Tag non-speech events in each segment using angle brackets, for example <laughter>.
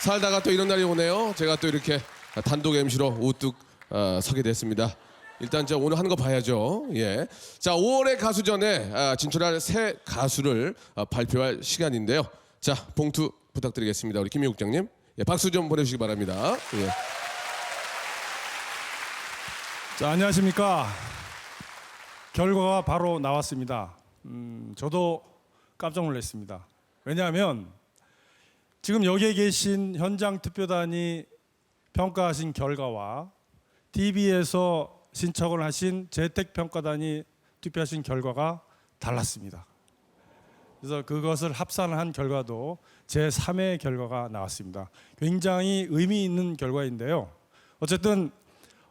살다가 또 이런 날이 오네요. 제가 또 이렇게 단독 MC로 우뚝 어, 서게 됐습니다. 일단 저 오늘 하는 거 봐야죠. 예. 자, 5월의 가수전에 아, 진출할 새 가수를 아, 발표할 시간인데요. 자, 봉투 부탁드리겠습니다. 우리 김희 국장님. 예, 박수 좀 보내주시기 바랍니다. 예. 자, 안녕하십니까. 결과가 바로 나왔습니다. 음, 저도 깜짝 놀랐습니다. 왜냐하면 지금 여기에 계신 현장 투표단이 평가하신 결과와 TV에서 신청을 하신 재택 평가단이 투표하신 결과가 달랐습니다. 그래서 그것을 합산한 결과도 제 3의 결과가 나왔습니다. 굉장히 의미 있는 결과인데요. 어쨌든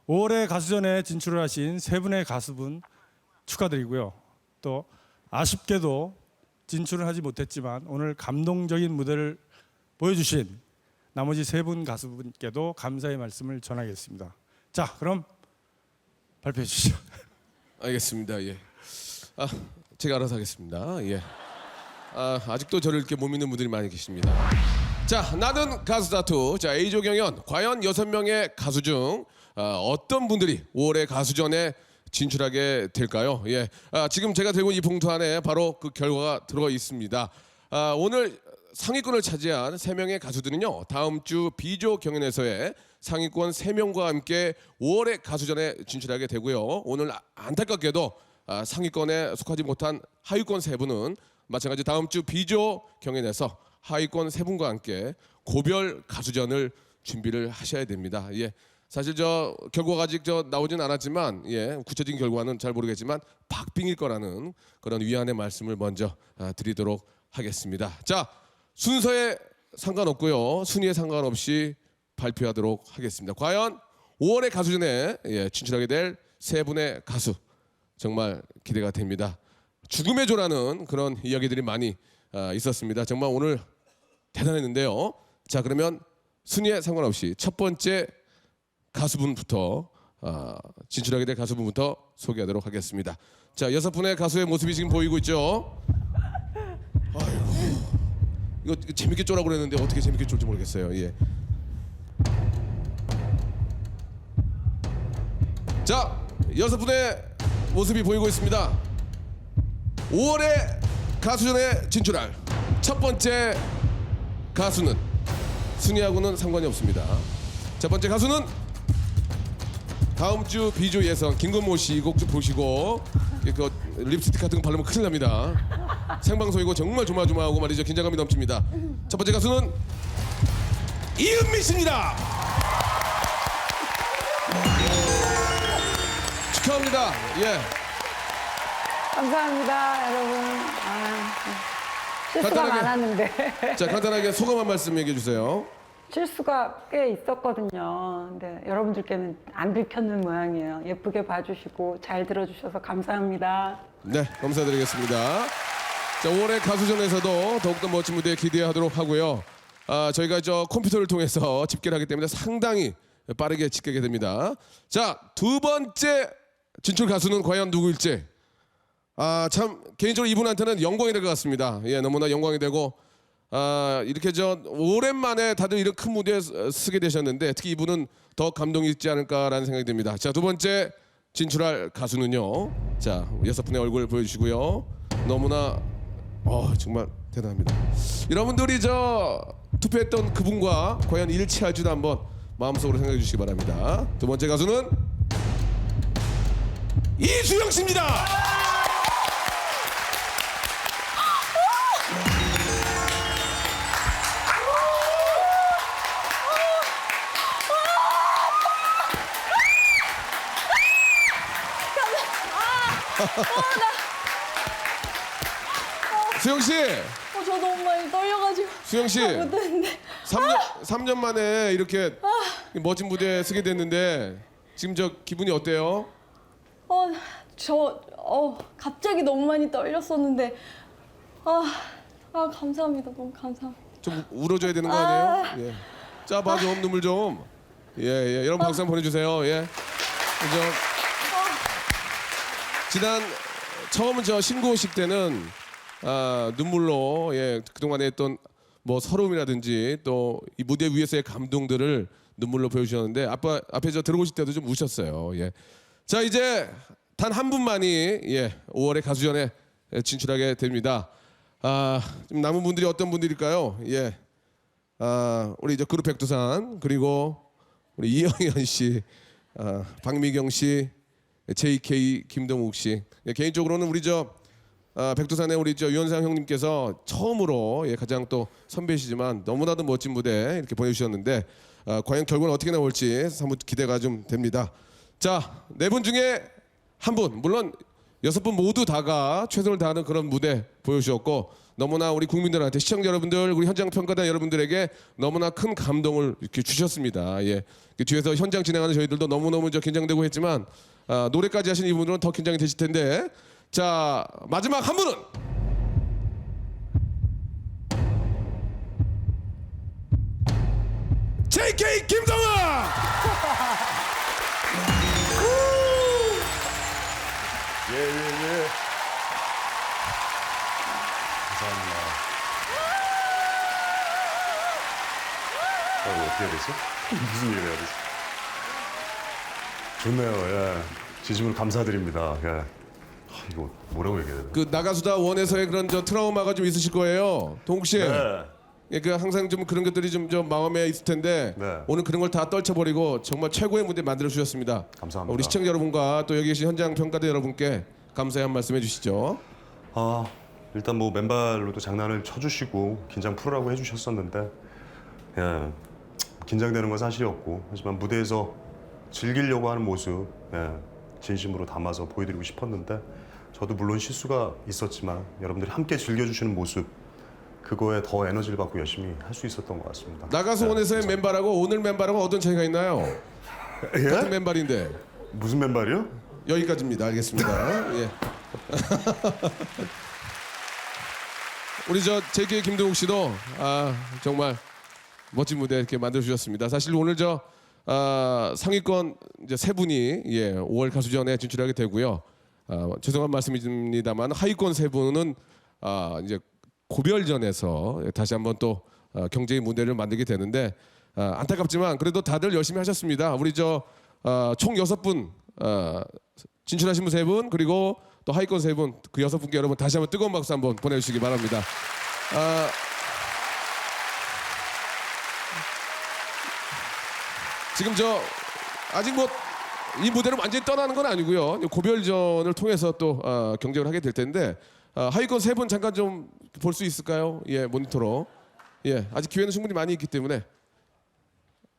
5월에 가수전에 진출을 하신 세 분의 가수분 축하드리고요. 또 아쉽게도 진출을 하지 못했지만 오늘 감동적인 무대를 보여주신 나머지 세 분 가수분께도 감사의 말씀을 전하겠습니다. 자, 그럼 발표해 주시죠. <laughs> 알겠습니다. 예. 아, 제가 알아서 하겠습니다. 예. 아, 아직도 저를 이렇게 못 믿는 분들이 많이 계십니다. 자, 나는 가수 다투. 자, A조 경연. 과연 여섯 명의 가수 중 아, 어떤 분들이 5월의 가수전에 진출하게 될까요? 예. 아, 지금 제가 들고 이 봉투 안에 바로 그 결과가 들어가 있습니다. 아, 오늘 상위권을 차지한 세명의 가수들은요. 다음 주 B조 경연에서의 상위권 세명과 함께 5월의 가수전에 진출하게 되고요. 오늘 아- 안타깝게도 아, 상위권에 속하지 못한 하위권 세 분은 마찬가지 다음 주 B조 경연에서 하위권 세 분과 함께 고별 가수전을 준비를 하셔야 됩니다. 예. 사실 저 결과가 아직 저 나오진 않았지만 예, 구체적인 결과는 잘 모르겠지만 박빙일 거라는 그런 위안의 말씀을 먼저 아, 드리도록 하겠습니다. 자, 순서에 상관없고요. 순위에 상관없이 발표하도록 하겠습니다. 과연 5월의 가수전에 예, 진출하게 될 세 분의 가수 정말 기대가 됩니다. 죽음의 조라는 그런 이야기들이 많이 아, 있었습니다. 정말 오늘 대단했는데요. 자 그러면 순위에 상관없이 첫 번째 가수분부터 아, 진출하게 될 가수분부터 소개하도록 하겠습니다. 자 여섯 분의 가수의 모습이 지금 보이고 있죠. 아이고 이거 재밌게 쫄라고 그랬는데 어떻게 재밌게 쫄지 모르겠어요. 예. 자 여섯 분의 모습이 보이고 있습니다. 5월에 가수전에 진출할 첫 번째 가수는 순위하고는 상관이 없습니다. 첫 번째 가수는 다음 주 비조 예선 김건모 씨 이 곡 좀 보시고 그 립스틱 같은 거 바르면 큰일 납니다. 생방송이고 정말 조마조마하고 말이죠 긴장감이 넘칩니다. 첫 번째 가수는 이은미 씨입니다. 축하합니다. 예. 감사합니다, 여러분. 아, 실수가 간단하게. 많았는데 <laughs> 자 간단하게 소감 한 말씀 얘기해 주세요. 실수가 꽤 있었거든요. 근데 여러분들께는 안 들켰는 모양이에요. 예쁘게 봐주시고 잘 들어주셔서 감사합니다. 네, 감사드리겠습니다. 자, 5월의 가수전에서도 더욱더 멋진 무대 기대하도록 하고요. 아, 저희가 저 컴퓨터를 통해서 <laughs> 집계를 하기 때문에 상당히 빠르게 집계가 됩니다. 자, 두 번째 진출 가수는 과연 누구일지. 아, 참 개인적으로 이분한테는 영광이 될 것 같습니다. 예, 너무나 영광이 되고 아, 이렇게 저 오랜만에 다들 이런 큰 무대에 서- 서게 되셨는데 특히 이분은 더 감동이 있지 않을까라는 생각이 듭니다. 자, 두 번째 진출할 가수는요. 자, 여섯 분의 얼굴 보여주시고요. 너무나 어, 정말 대단합니다. 여러분들이 저 투표했던 그분과 과연 일치할지도 한번 마음속으로 생각해 주시기 바랍니다. 두 번째 가수는 이수영 씨입니다. 수영 씨, 어, 저 너무 많이 떨려가지고 수영 씨, 못했는데 3년 3년 만에 이렇게 멋진 무대에 서게 됐는데 지금 저 기분이 어때요? 어, 저 어, 갑자기 너무 많이 떨렸었는데 아, 아 감사합니다 너무 감사합니다 좀 울어줘야 되는 거 아니에요? 예. 자, 봐좀 눈물 좀. 예, 예. 여러분 박수 한번 보내주세요. 예. 그죠? 지난 처음 저 신고식 때는 아, 눈물로 예 그동안에 했던 뭐 서러움이라든지 또 이 무대 위에서의 감동들을 눈물로 보여주셨는데 아빠 앞에 저 들어오실 때도 좀 우셨어요. 예. 자 이제 단 한 분만이 예 5월의 가수전에 진출하게 됩니다. 아 지금 남은 분들이 어떤 분들일까요? 예. 아 우리 이제 그룹 백두산 그리고 우리 이영현 씨, 아, 박미경 씨, JK 김동욱 씨. 예, 개인적으로는 우리 저 아, 백두산의 우리 저 유현상 형님께서 처음으로 예, 가장 또 선배시지만 너무나도 멋진 무대 이렇게 보여주셨는데 아, 과연 결과는 어떻게 나올지 사뭇 기대가 좀 됩니다. 자, 네 분 중에 한 분, 물론 여섯 분 모두 다가 최선을 다하는 그런 무대 보여주셨고 너무나 우리 국민들한테 시청자 여러분들, 우리 현장 평가단 여러분들에게 너무나 큰 감동을 이렇게 주셨습니다. 예, 그 뒤에서 현장 진행하는 저희들도 너무 너무 저 긴장되고 했지만 아, 노래까지 하신 이분들은 더 긴장이 되실 텐데 자 마지막 한 분은 JK 김동완. 예예 예. 감사합니다. 아, 뭐 어떻게 해야 되지? <laughs> 무슨 일을 해야 되지? 좋네요. 예. 진심으로 감사드립니다. 예. 아, 이거 뭐라고 얘기해야 되나? 그 나가수다 원에서의 그런 저 트라우마가 좀 있으실 거예요, 동욱 씨. 네. 예, 그 항상 좀 그런 것들이 좀, 좀 마음에 있을 텐데 네. 오늘 그런 걸 다 떨쳐버리고 정말 최고의 무대 만들어 주셨습니다. 감사합니다. 우리 시청자 여러분과 또 여기 계신 현장 평가대 여러분께 감사의 한 말씀 해주시죠. 아 일단 뭐 맨발로도 장난을 쳐주시고 긴장 풀으라고 해주셨었는데 예 긴장되는 건 사실이었고 하지만 무대에서 즐기려고 하는 모습 예 진심으로 담아서 보여드리고 싶었는데 저도 물론 실수가 있었지만 여러분들이 함께 즐겨주시는 모습 그거에 더 에너지를 받고 열심히 할 수 있었던 것 같습니다. 나가수 원에서의 맨발하고 오늘 맨발하고 어떤 차이가 있나요? 같은 예? 맨발인데 무슨 맨발이요? 여기까지입니다. 알겠습니다. <laughs> 예. 우리 저 JK 김동욱 씨도 아 정말 멋진 무대 이렇게 만들어 주셨습니다. 사실 오늘 저 아, 상위권 이제 세 분이 예 5월 가수전에 진출하게 되고요. 아, 죄송한 말씀입니다만 하위권 세 분은 아, 이제 고별전에서 다시 한번 또 아, 경쟁의 무대를 만들게 되는데 아, 안타깝지만 그래도 다들 열심히 하셨습니다. 우리 저총 여섯 분 아, 진출하신 분 세 분 그리고 또 하위권 세 분 그 여섯 분께 여러분 다시 한번 뜨거운 박수 한번 보내주시기 바랍니다. 아, 지금 저 아직 뭐 이 무대를 완전히 떠나는 건 아니고요. 고별전을 통해서 또 어, 경쟁을 하게 될 텐데 어, 하위권 세 분 잠깐 좀 볼 수 있을까요? 예, 모니터로. 예, 아직 기회는 충분히 많이 있기 때문에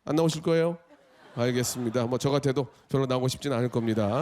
안 나오실 거예요? 알겠습니다. 뭐 저 같아도 별로 나오고 싶지는 않을 겁니다.